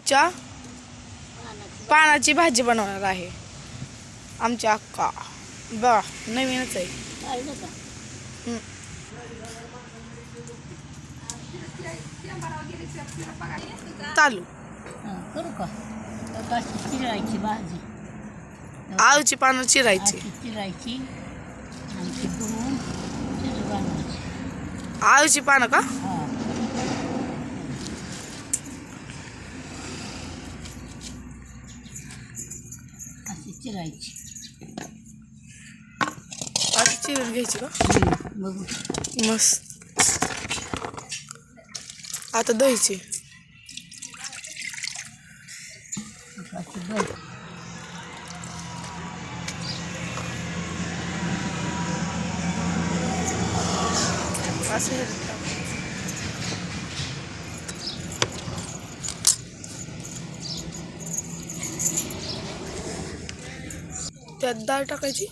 आळूच्या पानाची भाजी बनवणार आहे. आमची अक्का. बा नवीनच आहे. चालू. करू का? चिरायची भाजी. आळूची पानं चिरायची. चिरायची. आळूची पानं का? हां अशी चिरायची अशी चिरून घ्यायची का हम्म, बघू मस्त आता दहीची अशी बघ असं हे टाक. त्यात डाळ टाकायची.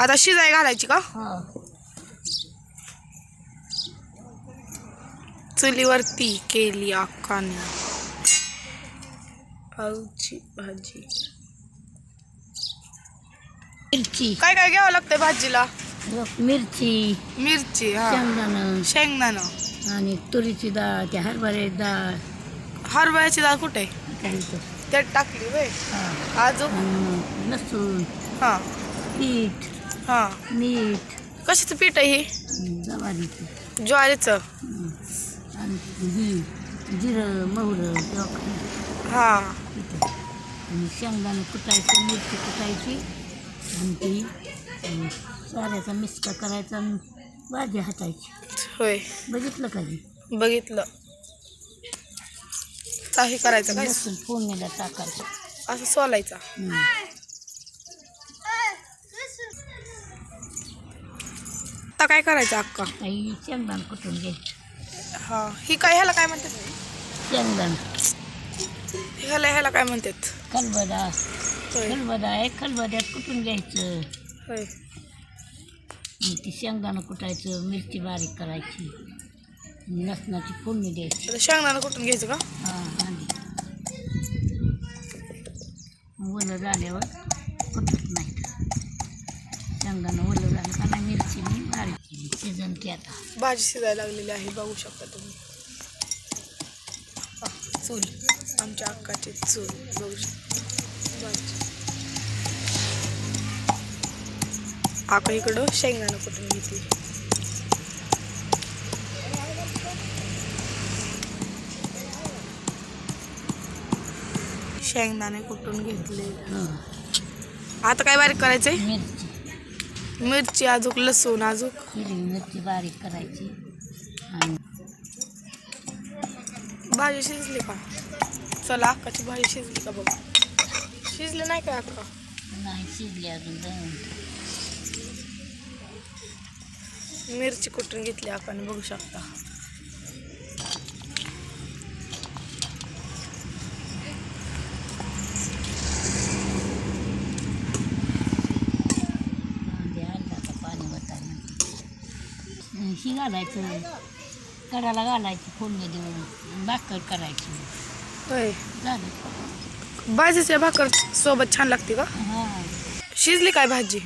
आता शिजाय घालायची का? चुलीवरती केली अक्काने आळूची भाजी. मिरची. काय काय घ्यावं लागतंय भाजीला? मिरची मिरची हा. शेंगदाणं. शेंगदाणं. आणि तुरीची डाळ त्या हरभऱ्याची डाळ. हरभऱ्याची डाळ कुठे? त्यात टाकली वे हां. अजून लसूण. हा. पीठ. हा. मीठ. कशाचं पीठ आहे हे? ज्वारीचं. ज्वारीचं. आणि ही जिरं मोहरं तेव्हा हा. आणि शेंगदाणं कुटायचं मिरची कुटायची. आणि ती अं, साऱ्याचा मिसका करायचा आणि भाजी हातायची होय. बघितलं का हे? बघितलं. आता हे करायचं काय लसूण फोडणीला टाकायचं. असं सोलायचा. आता काय करायचं अक्का? काही शेंगदाणं कुटून घ्यायचं हा ही काय ह्याला काय म्हणतात? शेंगदाणं. ह्याला ह्याला काय म्हणतात? खलबदा. होय. खलबदा आहे. खलबद्यात कुटून घ्यायचं? होय. ती शेंगदाणं कुटायचं मिरची बारीक करायची. लसणाची फोडणी द्यायची. आता शेंगदाणा कुठून घ्यायचं का? हां. ओलं झाल्यावर कुटत नाही. शेंगदाणं ओलं झालं का नाही मिरची मी बारीक केली शिजन की आता. भाजी शिजायला लागलेली आहे बघू शकता तुम्ही. चूल. आमच्या अक्काचे चूल बघू शकता. भाजी. आका इकडं शेंगदाणा कुठून घेते शेंगदाणे कुठून घेतले? आता काय बारीक करायचंय? मिरची. मिरची अजूक लसूण अजूक हिरवी मिरची बारीक करायची. आणि भाजी शिजली का? चला अक्काची भाजी शिजली का बघ. शिजली नाही का अक्का? नाही शिजली अजून मिरची कुठून घेतली आपण बघू शकता. ही घालायचं कडाला घालायची फोडणी देऊन भाकर करायची. होय. झालं. भाजीच्या भाकर सोबत छान लागते का? हाँ. शिजली काय भाजी?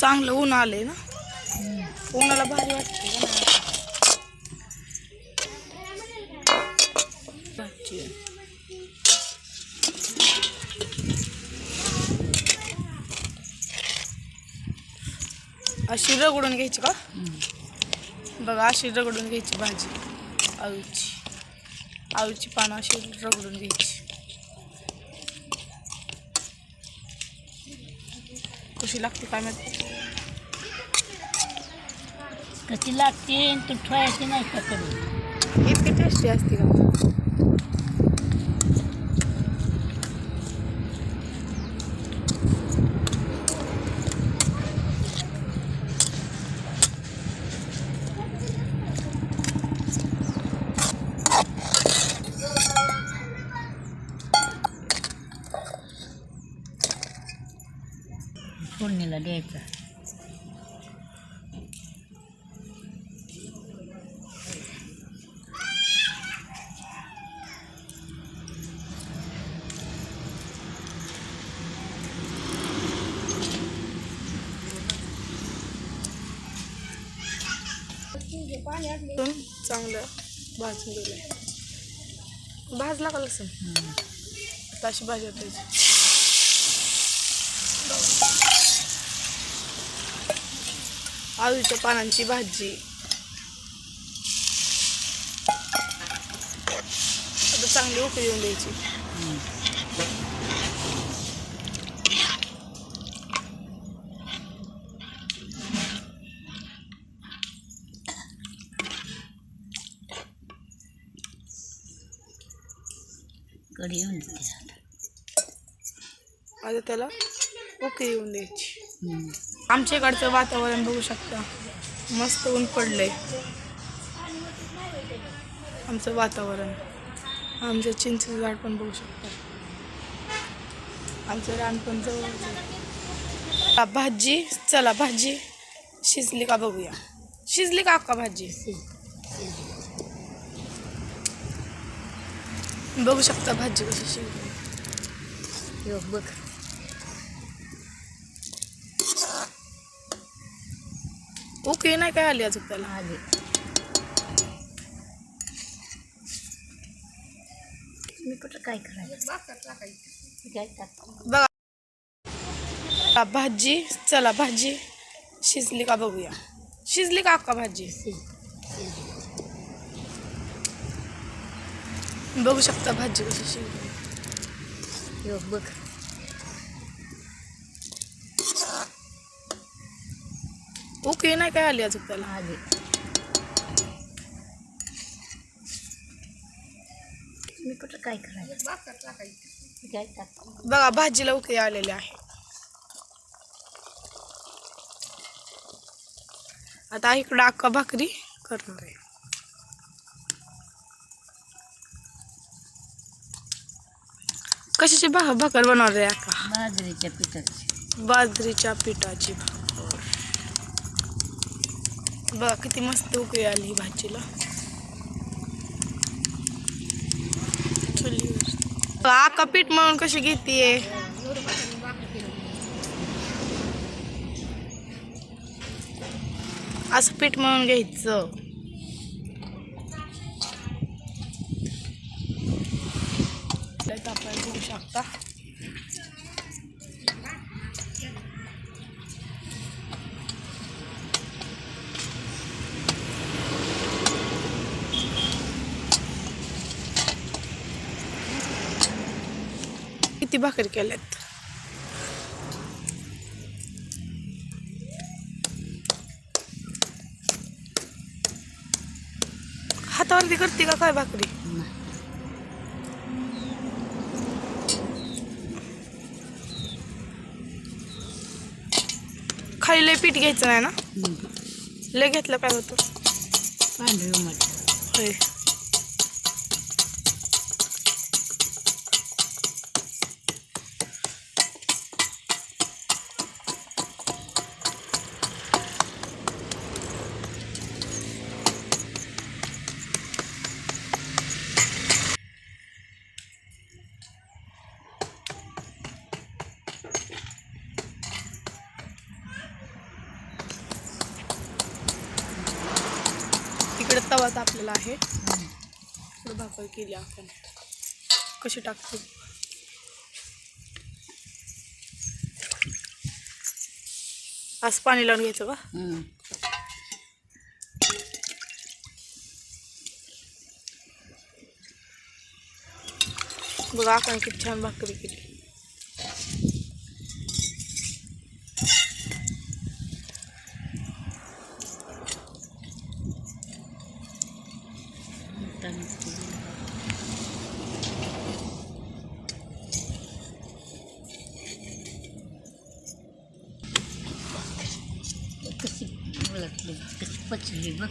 चांगलं ऊन आलंय ना? उन्हाला भारी वाटते अशी रगडून घ्यायची का? बघा अशी रगडून घ्यायची भाजी. आळूची. आळूची पानं अशी रगडून घ्यायची. कशी लागते काय माहिती? कशी लागते तू ठेवायची नाही का कधी? इतकी टेस्टी असते का फोडणीला द्यायचा. चांगलं भाजून गेलं भाजला का लसूण आता अशी भाजी होतायची आळूच्या पानांची भाजी आता चांगली उकळी येऊन द्यायची कढी येऊन देते आता त्याला उकळी येऊन द्यायची हम्म. आमच्या इकडचं वातावरण बघू शकता. मस्त ऊन पडलंय. आमचं वातावरण. आमचं चिंचेचं झाड पण बघू शकता. आमचं रान पण जवळ भाजी चला भाजी. शिजली का बघूया. शिजली का अक्का भाजी? बघू शकता भाजी कशी शिजली. बघ. ओके नाही काय आली अजून त्याला? आले. मी कुठं काय करायचं? बघा. भाजी. चला भाजी. शिजली का बघूया. शिजली का अक्का भाजी? बघू शकता भाजी कशी शिजली. बघ. ओके नाही काय आली अजून त्याला? आले. मी कुठं काय करायचं? बघा भाजीला उके आलेले आहे. आता इकडं अक्का भाकरी करणार आहे. कशाची भाकर बनवणार आहे अक्का बाजरीच्या पिठाची. बाजरीच्या पिठाची भाकर बघा किती मस्त उकळी आली भाजीला. चुलीवर. आका पीठ म्हणून कशी घेतीये. असं पीठ म्हणून घ्यायचं. त्यात आपण बघू शकता. किती भाकरी केल्यात? हातावरती करते का काय भाकरी? खाली लय पीठ घ्यायचं नाही ना? लय घेतलं काय होतं? होय. इकडे तवा तापलेला आहे. इकडे भाकर केली आपण. कशी टाकतो? असं पाणी लावून घ्यायचं का. बघा आपण किती छान भाकरी केली कशी कशी पचली बघ.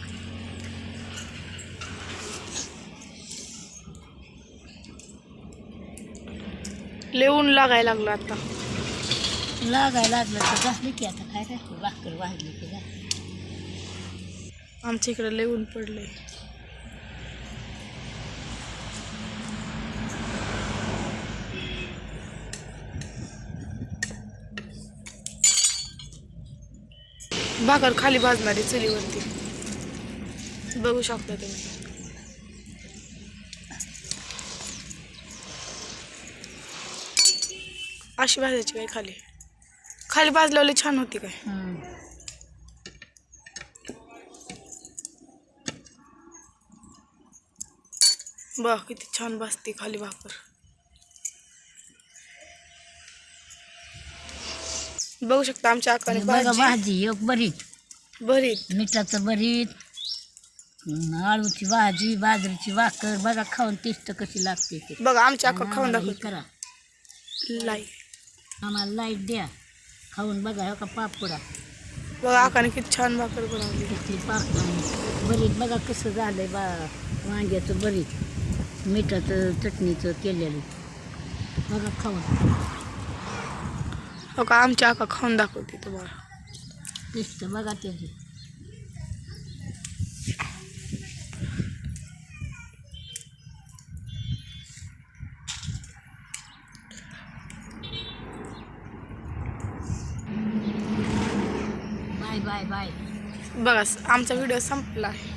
लेऊन लागायला लागलं आता. लागायला लागलं तर झाली की आता काय काय भाकर वाजली की. आमच्या इकडे लय ऊन पडले भाकर खाली भाजणारी चुलीवरती बघू शकता तुम्ही. अशी भाजायची काय खाली. खाली भाजल्यावर छान होती काय बघ किती छान भाजते खाली भाकर. बघू शकता आमच्या आकाने बघा भाजी. भाजी एक भरीत. भरीत. मिठाचं भरीत. हम्म, आळूची भाजी बाजरीची भाकर. बघा खाऊन टेस्ट कशी लागते ते. बघा आमच्या आका खाऊन आम्हाला हे दाखव करा. लाई. आम्हाला लाइट द्या. खाऊन बघा हो का पापडा बघा आकाने किती छान भाकर बनवली. भरीत बघा कसं झालंय बा वांग्याचं भरीत. मिठाचं चटणीचं केलेलं. बघा खाऊन. हो का आमच्या आका खाऊन दाखवते तुम्हाला. टेस्ट बघा त्याची बाय बाय बाय. बघा आमचा व्हिडिओ संपला. आहे